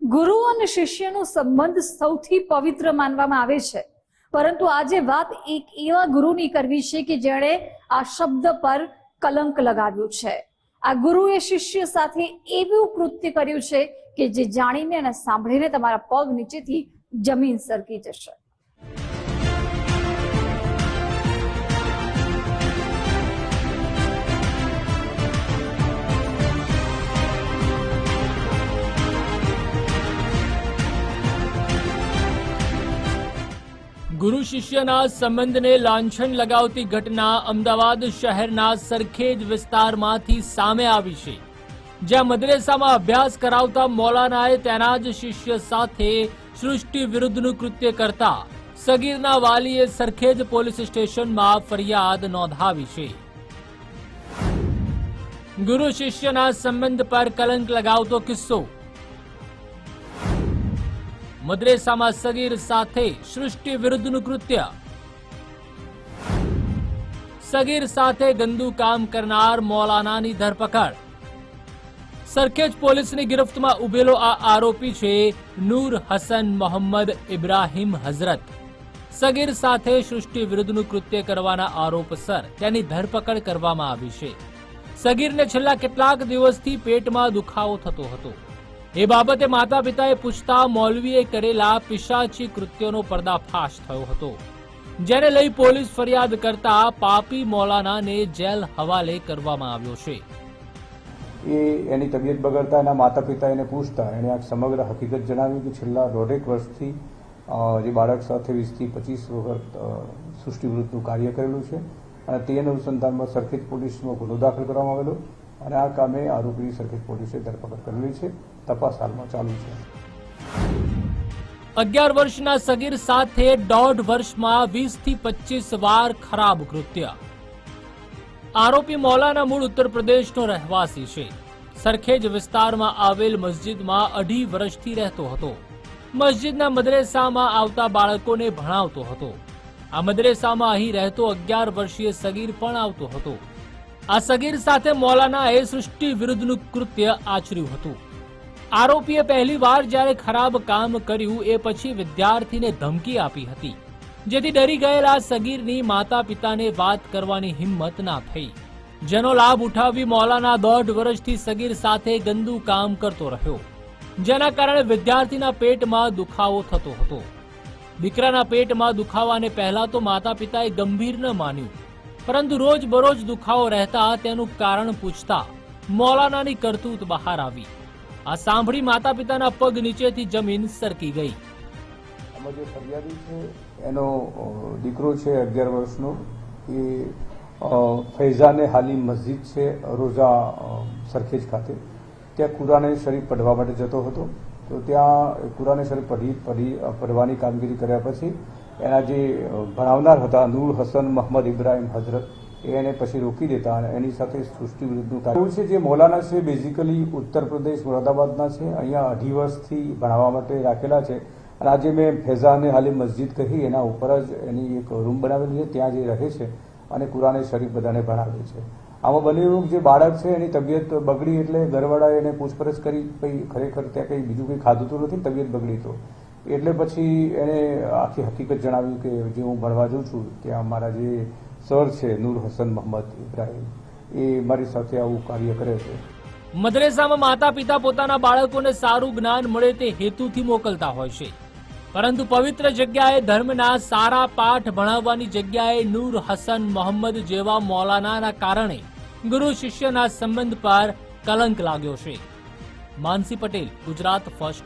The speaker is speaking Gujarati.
ગુરુ અને શિષ્યનો સંબંધ સૌથી પવિત્ર માનવામાં આવે છે. પરંતુ આજે વાત એક એવા ગુરુની કરવી છે કે જેણે આ શબ્દ પર કલંક લગાવ્યું છે. આ ગુરુએ શિષ્ય સાથે એવું કૃત્ય કર્યું છે કે જે જાણીને અને સાંભળીને તમારા પગ નીચેથી જમીન સરકી જશે. ગુરુ શિષ્યના સંબંધને લાંછન લગાવતી ઘટના અમદાવાદ શહેરના સરખેજ વિસ્તારમાંથી સામે આવી છે. જ્યાં મદ્રેસામાં અભ્યાસ કરાવતા મૌલાનાએ તેના જ શિષ્ય સાથે સૃષ્ટિ વિરુદ્ધનું કૃત્ય કરતા સગીરના વાલીએ સરખેજ પોલીસ સ્ટેશનમાં ફરિયાદ નોંધાવી છે. ગુરુ શિષ્યના સંબંધ પર કલંક લગાવતો કિસ્સો મદ્રેસામાં સગીર સાથે સૃષ્ટિ વિરુદ્ધનું કૃત્ય. સગીર સાથે ગંદુ કામ કરનાર મૌલાનાની ધરપકડ. સરખેજ પોલીસની ગિરફ્તમાં ઉભેલો આ આરોપી છે નૂર હસન મોહમ્મદ ઇબ્રાહિમ હઝરત. સગીર સાથે સૃષ્ટિ વિરુદ્ધનું કૃત્ય કરવાના આરોપસર તેની ધરપકડ કરવામાં આવી છે. સગીરને છેલ્લા કેટલાક દિવસથી પેટમાં દુખાવો થતો હતો. એ બાબતે માતા પિતાએ પૂછતા મૌલવીએ કરેલા પિશાચી કૃત્યોનો પર્દાફાશ થયો હતો. જેને લઈ પોલીસ ફરિયાદ કરતા પાપી મૌલાનાને જેલ હવાલે કરવામાં આવ્યો છે. એ એની તબિયત બગડતા એના માતા પિતા એને પૂછતા, એણે આ સમગ્ર હકીકત જણાવી કે છેલ્લા દોઢેક વર્ષથી જે બાળક સાથે વીસથી પચીસ વખત સૃષ્ટિવૃત્તનું કાર્ય કરેલું છે અને તે અનુસંધાનમાં સરખેજ પોલીસમાં ગુનો દાખલ કરવામાં આવેલો. અને આ કામે આરોપીની સર્કિટ પોલીસે ધરપકડ કરેલી છે. તપાસ હાલમાં ચાલુ છે. અગિયાર વર્ષના સગીર સાથે દોઢ વર્ષમાં વીસથી પચીસ વાર ખરાબ કૃત્ય. આરોપી મૌલાના મૂળ ઉત્તર પ્રદેશનો રહેવાસી છે. સરખેજ વિસ્તારમાં આવેલ મસ્જિદમાં અઢી વર્ષથી રહેતો હતો. મસ્જિદના મદ્રેસામાં આવતા બાળકોને ભણાવતો હતો. આ મદ્રેસામાં અહીં રહેતો અગિયાર વર્ષીય સગીર પણ આવતો હતો. આ સગીર સાથે મૌલાનાએ સૃષ્ટિ વિરુદ્ધનું કૃત્ય આચર્યું હતું. આરોપીએ પહેલી વાર જ્યારે ખરાબ કામ કર્યું, એ પછી વિદ્યાર્થીને ધમકી આપી હતી. જેથી ડરી ગયેલા સગીરની માતા પિતાને વાત કરવાની હિંમત ના થઈ. જેનો લાભ ઉઠાવી મૌલાના દોઢ વર્ષથી સગીર સાથે ગંદુ કામ કરતો રહ્યો. જેના કારણે વિદ્યાર્થીના પેટમાં દુખાવો થતો હતો. દીકરાના પેટમાં દુખાવાને પહેલા તો માતા પિતાએ ગંભીર ન માન્યું. પરંતુ રોજ બરોજ દુખાવો રહેતા તેનું કારણ પૂછતા મૌલાનાની કરતૂત બહાર આવી. આ સાંભળી માતા પિતાના પગ નીચેથી જમીન સરકી ગઈ. આમાં જે ફરિયાદી છે એનો દીકરો છે અગિયાર વર્ષનો એ ફૈઝાને હાલી મસ્જિદ છે રોઝા સરખેજ ખાતે. ત્યાં કુરાને શરીફ પઢવા માટે જતો હતો. તો ત્યાં કુરાને શરીફ પઢી પઢી અ, પઢવાની કામગીરી કર્યા પછી એના જે ભણાવનાર હતા, નૂર હસન મોહમ્મદ ઇબ્રાહિમ હઝરત એને પછી રોકી દેતા અને એની સાથે સૃષ્ટિ વિરુદ્ધનું કાર્ય. છે જે મૌલાના છે બેઝિકલી ઉત્તર પ્રદેશ, મુરાદાબાદના છે, અહીંયા અઢી વર્ષથી ભણાવવા માટે રાખેલા છે. અને આજે મેં ફેઝાને હાલી મસ્જિદ કહી, એના ઉપર જ એની એક રૂમ બનાવેલી છે, ત્યાં જે રહે છે અને કુરાને શરીફ બધાને ભણાવે છે. આમાં બને એવું જે બાળક છે, એની તબિયત બગડી એટલે ઘરવાળાએ એને પૂછપરછ કરી કંઈ ખરેખર ત્યાં કંઈ બીજું કંઈ ખાધું તો નથી? તબિયત બગડી તો. એટલે પછી એને આખી હકીકત જણાવ્યું કે જે હું ભણવા જઉં છું, ત્યાં મારા જે સર છે, નૂર હસન મોહમ્મદ ઇબ્રાહીમ, એ મારી સાથે આવું કાર્ય કરે છે. મદ્રેસામાં માતા પિતા પોતાના બાળકોને સારું જ્ઞાન મળે તે હેતુથી મોકલતા હોય છે. પરંતુ પવિત્ર જગ્યાએ ધર્મના સારા પાઠ ભણાવવાની જગ્યાએ નૂર હસન મોહમ્મદ જેવા મૌલાનાના કારણે ગુરુ શિષ્યના સંબંધ પર કલંક લાગ્યો છે. માનસી પટેલ, ગુજરાત ફર્સ્ટ.